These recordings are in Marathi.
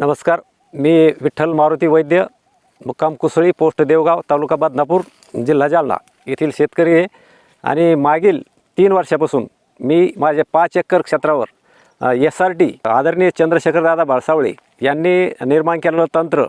नमस्कार मी विठ्ठल मारुती वैद्य मुक्काम कुसळी पोस्ट देवगाव तालुका बदनापूर जिल्हा जालना. येथील शेतकरी आहे आणि मागील तीन वर्षापासून मी माझ्या पाच एकर क्षेत्रावर एस आर टी आदरणीय चंद्रशेखरदादा भाळसावळे यांनी निर्माण केलेलं तंत्र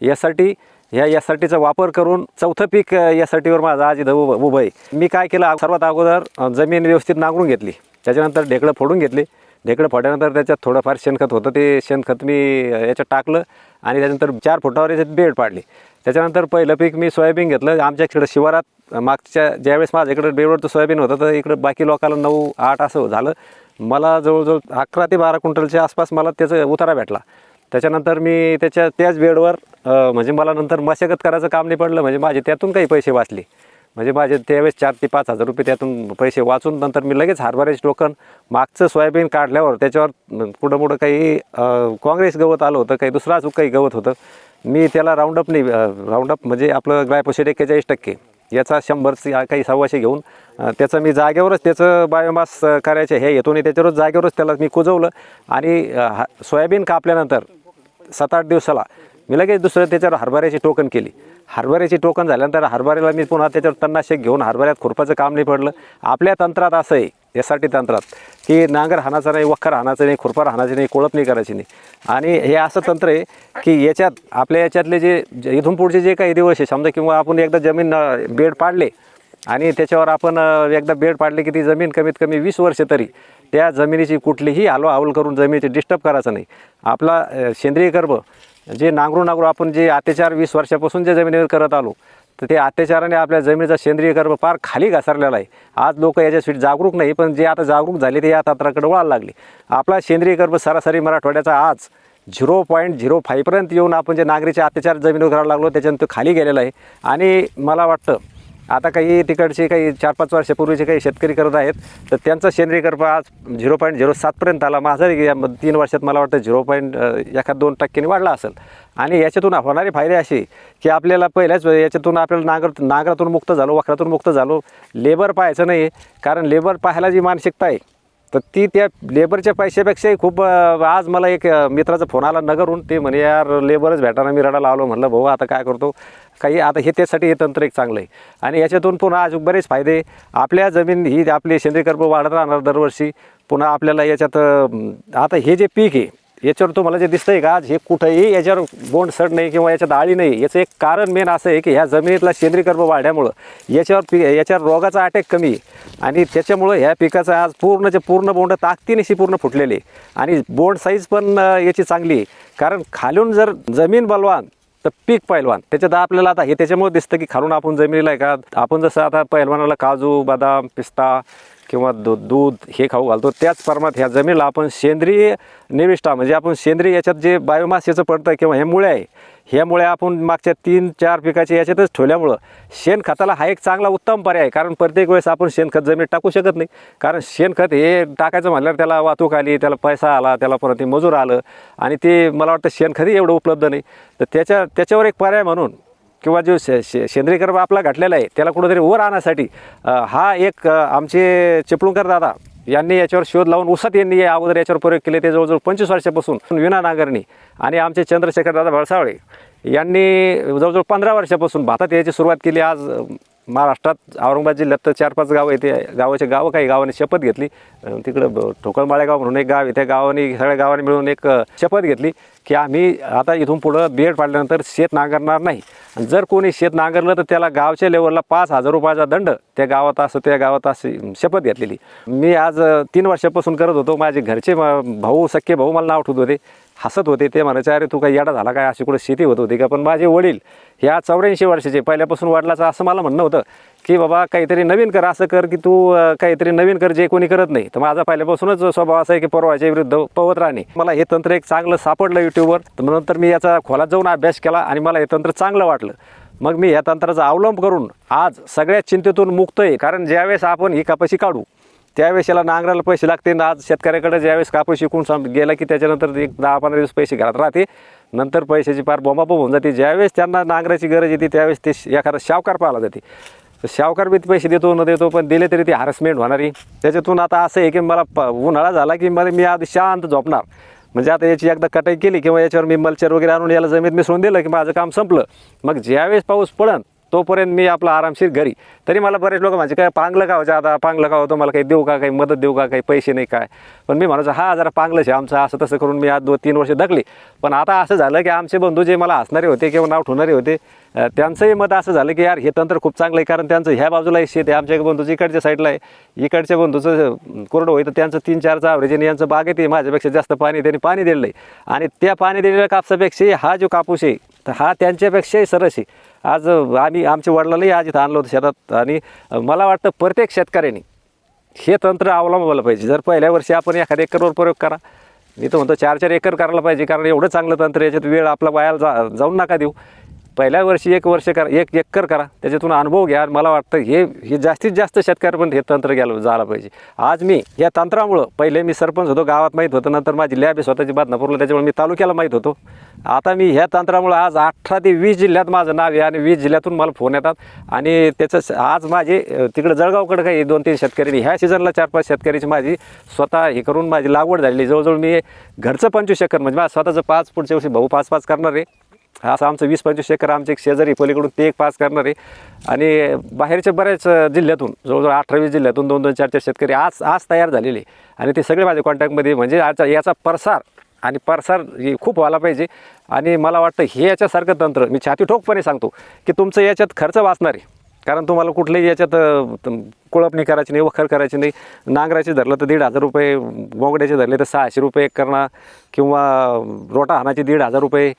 एस आर टी ह्या एस आर टीचा वापर करून चौथं पीक एस आर टीवर माझं आज इथं उभं उभं आहे. मी काय केलं सर्वात अगोदर जमीन व्यवस्थित नांगरून घेतली. त्याच्यानंतर ढेकळं फोडून घेतली. ढेकडं फोडल्यानंतर त्याच्यात थोडंफार शेणखत होतं ते शेणखत मी याच्यात टाकलं आणि त्याच्यानंतर चार फुटावर याच्यात बेड पाडली. त्याच्यानंतर पहिलं पीक मी सोयाबीन घेतलं. आमच्या इकडं शिवारात मागच्या ज्यावेळेस माझ्या इकडं बेडवरचं सोयाबीन होतं तर इकडं बाकी लोकांना नऊ आठ असं झालं. मला जवळजवळ अकरा ते बारा क्विंटलच्या आसपास मला त्याचा उतारा भेटला. त्याच्यानंतर मी त्याच्या त्याच बेडवर म्हणजे मला नंतर मशागत करायचं काम नाही पडलं म्हणजे माझे त्यातून काही पैसे वाचले. म्हणजे माझे त्यावेळेस चार ते पाच हजार रुपये त्यातून पैसे वाचून नंतर मी लगेच हरभऱ्याचे टोकन मागचं सोयाबीन काढल्यावर त्याच्यावर पुढं पुढं काही काँग्रेस गवत आलं होतं काही दुसरं अजून काही गवत होतं. मी त्याला राऊंडअप नाही राऊंडअप म्हणजे आपलं ग्लायपोसेट एक्केचाळीस टक्के. याचा शंभर काही सव्वाशे घेऊन त्याचं मी जागेवरच त्याचं बायोमास करायचं करायचे हे येतो आणि त्याच्यावरच जागेवरच त्याला मी कुजवलं. आणि हा- सोयाबीन कापल्यानंतर सात आठ दिवसाला मी लगेच दुसरं त्याच्यावर हरभऱ्याची टोकन केली. हरभऱ्याची टोकन झाल्यानंतर हरभऱ्याला मी पुन्हा त्याच्यावर तन्नाशेक घेऊन हरभऱ्यात खुरपाचं काम नाही पडलं. आपल्या तंत्रात असं आहे यासाठी तंत्रात की नांगर हाणाचा नाही वखर हाणाचं नाही खुरपा हाणाचं नाही कोळपणी करायची नाही. आणि हे असं तंत्र आहे की याच्यात आपल्या याच्यातले जे इथून पुढचे जे काही दिवस आहे समजा किंवा आपण एकदा जमीन बेड पाडले आणि त्याच्यावर आपण एकदा बेड पाडले की ती जमीन कमीत कमी वीस वर्ष तरी त्या जमिनीची कुठलीही आलो आवल करून जमिनीची डिस्टर्ब करायचं नाही. आपला सेंद्रिय गर्भ जे नांगरू नांगरू आपण जे अत्याचार वीस वर्षापासून जे जमिनीवर करत आलो तर ते अत्याचाराने आपल्या जमिनीचा सेंद्रिय कर्म फार खाली घसरलेला आहे. आज लोक याच्यासाठी जागरूक नाही पण जे आता जागरूक झाले ते या तंत्राकडे वळायला लागले. आपला सेंद्रिय कर्म सरासरी मराठवाड्याचा आज झिरो पॉईंट झिरो फायपर्यंत येऊन आपण जे नागरीचे अत्याचार जमिनीवर करायला लागलो त्याच्यानंतर खाली गेलेला आहे. आणि मला वाटतं आता काही तिकडचे काही चार पाच वर्षापूर्वीचे काही शेतकरी करत आहेत तर त्यांचा सेंद्रिय कर्प आज झिरो पॉईंट झिरो सातपर्यंत आला. माझा या तीन वर्षात मला वाटतं झिरो पॉईंट एखाद दोन टक्क्यांनी वाढला असेल. आणि याच्यातून होणारे फायदे असे की आपल्याला पहिल्याच याच्यातून आपल्याला नांगर नांगरातून मुक्त झालो वखरातून मुक्त झालो. लेबर पाहायचं नाही कारण लेबर पाहायला जी मानसिकता आहे तर ती त्या लेबरच्या पैशापेक्षाही खूप आज मला एक मित्राचा फोन आला नगरहून. ते म्हणे यार लेबरच भेटाना मी रडायला लावलो म्हणलं भाऊ आता काय करतो? काही आता हे त्यासाठी हे तंत्र एक चांगलं आहे. आणि याच्यातून पुन्हा आज बरेच फायदे. आपल्या जमीन ही आपली सेंद्रिय कर्म वाढत राहणार दरवर्षी. पुन्हा आपल्याला याच्यात आता हे जे पीक आहे याच्यावर तुम्हाला जे दिसतंय का आज हे कुठंही याच्यावर बोंड सड नाही किंवा याच्यात आळी नाही याचं एक कारण मेन असं आहे की ह्या जमिनीतला सेंद्रिय कर्म वाढल्यामुळं याच्यावर पी याच्यावर रोगाचा अटॅक कमी आहे. आणि त्याच्यामुळं ह्या पिकाचं आज पूर्णचे पूर्ण बोंड ताकदीनेशी पूर्ण फुटलेले आणि बोंड साईज पण याची चांगली आहे. कारण खालून जर जमीन बलवान तर पीक पैलवान. त्याच्यात आपल्याला आता हे त्याच्यामुळे दिसतं की खालून आपण जमिनीला आहे का आपण जसं आता पैलवानाला काजू बदाम पिस्ता किंवा दू दूध हे खाऊ घालतो. त्याच प्रमाणात ह्या जमिनीला आपण सेंद्रिय निविष्ठा म्हणजे आपण सेंद्रिय याच्यात जे बायोमास याचं पडतं किंवा हे मुळे आहे ह्यामुळे आपण मागच्या तीन चार पिकाच्या याच्यातच ठेवल्यामुळं शेणखताला हा एक चांगला उत्तम पर्याय आहे. कारण प्रत्येक वेळेस आपण शेणखत जमिनीत टाकू शकत नाही. कारण शेणखत हे टाकायचं म्हटल्यावर त्याला वाहतूक आली त्याला पैसा आला त्याला परत ते मजूर आलं आणि ते मला वाटतं शेणखतही एवढं उपलब्ध नाही. तर त्याच्या त्याच्यावर एक पर्याय म्हणून किंवा जो शे शे सेंद्रिय कर्म आपला घातलेला आहे त्याला कुठंतरी वर आणण्यासाठी हा एक आमचे चिपळूणकर दादा यांनी याच्यावर शोध लावून उसत यांनी या अगोदर याच्यावर प्रयोग केले ते जवळजवळ पंचवीस वर्षापासून विना नांगरणी आणि आमचे चंद्रशेखर दादा भळसावळे यांनी जवळजवळ पंधरा वर्षापासून भातात याची सुरुवात केली. आज महाराष्ट्रात औरंगाबाद जिल्ह्यात तर चार पाच गावं आहे ते गावाचे गावं काही गावाने शपथ घेतली. तिकडं ब- म्हणून एक गाव आहे त्या गावाने सगळ्या गावाने मिळून एक शपथ घेतली की आम्ही आता इथून पुढं बेड पाडल्यानंतर शेत नांगरणार नाही. आणि जर कोणी शेत नांगरलं तर त्याला गावच्या लेवलला पाच हजार रुपयाचा दंड त्या गावात असं त्या गावात अशी शपथ घेतलेली. मी आज तीन वर्षापासून करत होतो. माझे घरचे भाऊ सख्खे भाऊ मला नाव ठेवत होते. हसत होते ते म्हणायचे अरे तू काही येडा झाला काय? अशी कुठं शेती होत होती का? पण माझे वडील ह्या चौऱ्याऐंशी वर्षाचे पहिल्यापासून वाढलाचं असं मला म्हणणं होतं की बाबा काहीतरी नवीन कर असं कर की तू काहीतरी नवीन कर जे कोणी करत नाही. तर माझा पहिल्यापासूनच स्वभाव असा आहे की परवाच्या विरुद्ध पवत राहणे. मला हे तंत्र एक चांगलं सापडलं युट्यूबवर तर नंतर मी याचा खोलात जाऊन अभ्यास केला आणि मला हे तंत्र चांगलं वाटलं. मग मी या तंत्राचा अवलंब करून आज सगळ्या चिंतेतून मुक्त आहे. कारण ज्यावेळेस आपण ही कपाशी काढू त्यावेळेस याला नांगराला पैसे लागते ना आज शेतकऱ्याकडे ज्यावेळेस कापूस शिकून सम गेला की त्याच्यानंतर एक दहा पंधरा दिवस पैसे घरात राहते नंतर पैशाची फार बोंबाबोंब होऊन जाते. ज्यावेळेस त्यांना नांगराची गरज येते त्यावेळेस ते एखादा शावकार पाहिला जाते. तर शावकार बी पैसे देतो न देतो पण दिले तरी ती हॅरसमेंट होणारी. त्याच्यातून आता असं आहे की मला प उन्हाळा झाला की मला मी आधी शांत झोपणार. म्हणजे आता याची एकदा कटाई केली किंवा याच्यावर मी मल्चर वगैरे आणून याला जमीत मिसळून दिलं की माझं काम संपलं. मग ज्यावेळेस पाऊस पडन तोपर्यंत मी आपला आरामशीर घरी. तरी मला बरेच लोक म्हणजे काय पांगलं का होतं आता पांगलं का होतं मला काही देऊ का? काही मदत देऊ का? काही पैसे नाही काय? पण मी म्हणायचं हा जरा पांगलंच आहे. आमचं असं तसं करून मी आज दोन तीन वर्ष दगली पण आता असं झालं की आमचे बंधू जे मला हसणारे होते किंवा नाव ठेवणारे होते त्यांचंही मत असं झालं की यार हे तंत्र खूप चांगलं आहे. कारण त्यांचं ह्या बाजूला शेत आहे. आमच्या बंधूचं इकडच्या साईडला आहे. इकडच्या बंधूचं कोरडं होईल तर त्यांचं तीन चारचं ॲव्हरेज आणि यांचं बागेत आहे माझ्यापेक्षा जास्त पाणी त्यांनी पाणी दिलेलं आहे. आणि त्या पाणी दिलेल्या कापसापेक्षा हा जो कापूस आहे तर हा त्यांच्यापेक्षाही सरस आहे. आज आम्ही आमच्या वडिलालाही आज इथं आणलं होतं शेतात आणि मला वाटतं प्रत्येक शेतकऱ्याने हे तंत्र अवलंबलं पाहिजे. जर पहिल्या वर्षी आपण एखाद्या एकरवर प्रयोग करा मी तर म्हणतो चार चार एकर करायला पाहिजे कारण एवढं चांगलं तंत्र याच्यात वेळ आपला वायाला जा जाऊन नका देऊ. पहिल्या वर्षी एक वर्ष करा एक एकर करा त्याच्यातून अनुभव घ्या. मला वाटतं हे हे जास्तीत जास्त शेतकऱ्यापर्यंत पण हे तंत्र घ्यायला झालं पाहिजे. आज मी या तंत्रामुळं पहिले मी सरपंच होतो गावात माहीत होतं नंतर माझी लॅब आहे स्वतःची बदनापूरला त्याच्यामुळे मी तालुक्याला माहीत होतो. आता मी ह्या तंत्रामुळं आज अठरा ते वीस जिल्ह्यात माझं नाव आहे आणि वीस जिल्ह्यातून मला फोन येतात. आणि त्याचं आज माझे तिकडं जळगावकडं काही दोन तीन शेतकऱ्यांनी ह्या सीझनला चार पाच शेतकऱ्याची माझी स्वतः हे करून माझी लागवड झालेली जवळजवळ मी घरचं पंचवीस एकर म्हणजे माझं स्वतःचं पाच पुढच्या वर्षी भाऊ पाच पाच करणार आहे. असं आमचं वीस पंचवीस एकर आमचे एक शेजारी पलीकडून ते एक पाच करणार आहे. आणि बाहेरच्या बऱ्याच जिल्ह्यातून जवळजवळ अठरावीस जिल्ह्यातून दोन दोन चार चार शेतकरी आज आज तयार झालेले आणि ते सगळे माझ्या कॉन्टॅक्टमध्ये म्हणजे आजचा याचा प्रसार आणि प्रसार हे खूप व्हायला पाहिजे. आणि मला वाटतं हे याच्यासारखं तंत्र मी छाती ठोकपणे सांगतो की तुमचं याच्यात खर्च वाचणार आहे. कारण तुम्हाला कुठल्याही याच्यात अ, कुळपणी करायची नाही वखर करायची नाही. नांगराचे धरलं तर दीड हजार रुपये बोगड्याचे धरले तर सहाशे रुपये करणार करणं किंवा रोटा हाणाचे दीड हजार रुपये.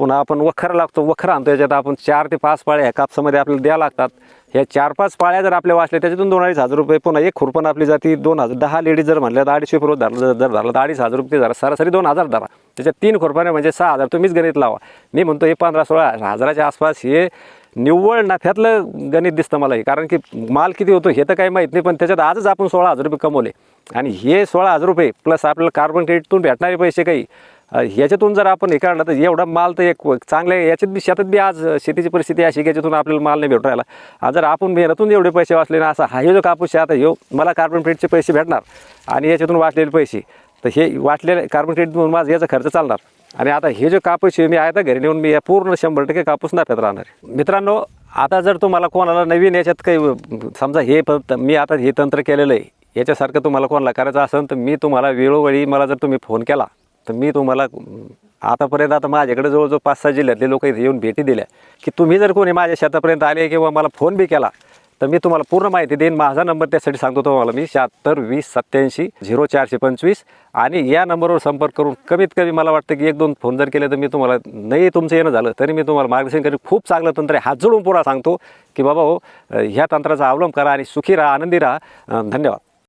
पुन्हा आपण वखर लागतो वखर आणतो. याच्यात आपण चार ते पाच पाळ्या ह्या कापसामध्ये आपल्याला द्या लागतात. ह्या चार पाच पाळ्या जर आपल्या वाचल्या त्याच्यातून दोन अडीच हजार रुपये पुन्हा एक खुरपण आपली जाती. दोन हजार दहा लेडीज जर म्हणल्या तर अडीचशे रोज धरलं जर जर धरलं तर अडीच हजार रुपये धरा सरासरी दोन हजार धरा. त्याच्यात तीन खुरपाने म्हणजे सहा हजार तुम्हीच गणित लावा. मी म्हणतो हे पंधरा सोळा हजाराच्या आसपास हे निव्वळ नफ्यातलं गणित दिसतं मला हे. कारण की माल किती होतो हे तर काही माहीत नाही पण त्याच्यात आजच आपण सोळा हजार रुपये कमवले. आणि हे सोळा हजार रुपये प्लस आपल्याला कार्बन क्रेडिटतून भेटणारे पैसे काही. ह्याच्यातून जर आपण हे काढलं तर एवढा माल तर एक चांगल्या याच्यात बी शेतात बी आज शेतीची परिस्थिती अशी की याच्यातून आपल्याला माल नाही भेटून राहिला. आज जर आपण मेहनतून एवढे पैसे वाचले ना असा हा हे जो कापूस आता ह्यो मला कार्बन क्रेडिटचे पैसे भेटणार आणि याच्यातून वाचलेले पैसे. तर हे वाटलेले कार्बन क्रेडिटमधून माझा याचा खर्च चालणार. आणि आता हे जे कापूस आहे मी आहे तर घरी नेऊन मी या पूर्ण शंभर टक्के कापूस नाफ्यात राहणार मित्रांनो आता जर तुम्हाला कोणाला नवीन याच्यात काही समजा हे मी आता हे तंत्र केलेलं आहे याच्यासारखं तुम्हाला कोणाला करायचं असेल तर मी तुम्हाला वेळोवेळी मला जर तुम्ही फोन केला तर मी तुम्हाला आतापर्यंत आता माझ्याकडे जवळजवळ पाच सहा जिल्ह्यातले लोक इथे येऊन भेटी दिल्या. की तुम्ही जर कोणी माझ्या शेतापर्यंत आले किंवा मला फोन बी केला तर मी तुम्हाला पूर्ण माहिती देईन. माझा नंबर त्यासाठी सांगतो तुम्हाला मी शहात्तर वीस सत्याऐंशी झिरो चारशे पंचवीस. आणि या नंबरवर संपर्क करून कमीत कमी मला वाटतं की एक दोन फोन जर केले तर मी तुम्हाला नाही तुमचं येणं झालं तरी मी तुम्हाला मार्गदर्शन करेन. खूप चांगलं तंत्र आहे. हात जोडून पुरा सांगतो की बाबा हो ह्या तंत्राचा अवलंब करा आणि सुखी राहा आनंदी राहा. धन्यवाद.